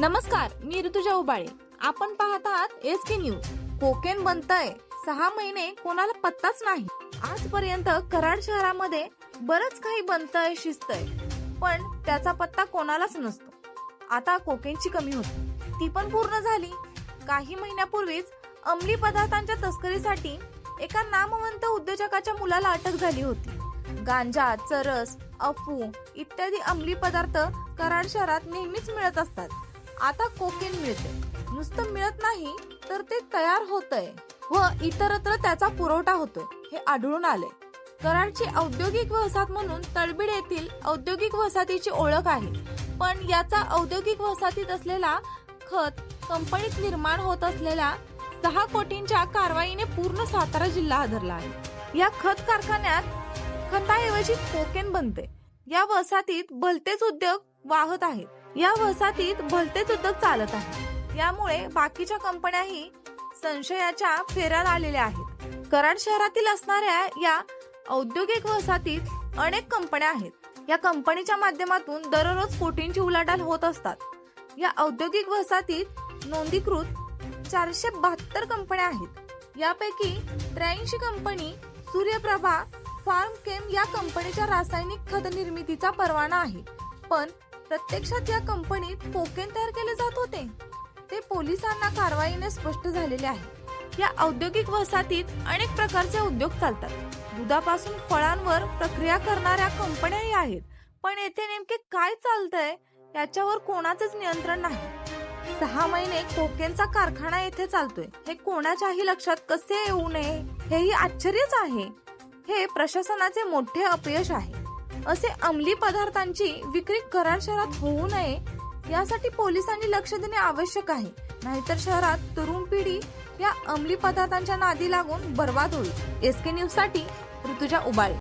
नमस्कार मी ऋतुजा उबाळे. आपण पाहत आहात एस के न्यूज. कोकेन बनतय. सहा महिने कोणाला पत्ताच नाही. आजपर्यंत कराड शहरामध्ये बरंच काही बनतय शिजतय. पण त्याचा पत्ता कोणालाच नसतो. आता कोकेनची कमी होती. ती पण पूर्ण झाली. काही महिन्यापूर्वीच अंमली पदार्थांच्या तस्करीसाठी एका नामवंत उद्योजकाच्या मुलाला अटक झाली होती. गांजा चरस अफू इत्यादी अंमली पदार्थ कराड शहरात नेहमीच मिळत असतात. आता कोकेन मिळते. नुसतं मिळत नाही तर ते तयार होतंय. व इतरत्र त्याचा पुरवठा होतोय. हे आढळून आले. कराडची औद्योगिक वसाहत म्हणून तळबीड येथील औद्योगिक वसाहतीची ओळख आहे. पण याचा औद्योगिक वसाहतीत असलेला खत कंपनीत निर्माण होत असलेल्या सहा कोटींच्या कारवाईने पूर्ण सातारा जिल्हा आधरला आहे. या खत कारखान्यात खताऐवजी कोकेन बनते. या वसाहतीत भलतेच उद्योग वाहत आहेत. या वसाहतीत भलतेच उद्योग चालत आहेत. यामुळे बाकीच्या कंपन्याही संशयाच्या फेऱ्यात आलेल्या आहेत. कराड शहरातील असणाऱ्या या औद्योगिक वसाहतीत अनेक कंपन्या आहेत. या कंपनीच्या माध्यमातून दररोज कोटींची उलाढाल होत असतात. या औद्योगिक वसाहतीत नोंदीकृत चारशे बहात्तर कंपन्या आहेत. यापैकी त्र्याऐंशी कंपनी सूर्यप्रभा फार्म केम या कंपनीच्या रासायनिक खत निर्मितीचा परवाना आहे. पण प्रत्यक्षात या कंपनीत कोकेन तयार केले जात होते. ते पोलिसांना कारवाईने स्पष्ट झालेले आहे. या औद्योगिक वसाहतीत अनेक प्रकारचे उद्योग चालतात. दुधापासून फळांवर प्रक्रिया करणाऱ्या कंपन्याही आहेत. पण येथे नेमके काय चालतंय याच्यावर कोणाचेच नियंत्रण नाही. सहा महिने कोकेनचा कारखाना येथे चालतोय. हे कोणाच्याही लक्षात कसे येऊ नये हेही आश्चर्यच आहे. हे प्रशासनाचे मोठे अपयश आहे. असे अंमली पदार्थांची विक्री कराड शहरात होऊ नये यासाठी पोलिसांनी लक्ष देणे आवश्यक आहे. नाहीतर शहरात तरुण पिढी या अंमली पदार्थांच्या नादी लागून बर्बाद होईल. एसके न्यूजसाठी ऋतुजा उबाळे.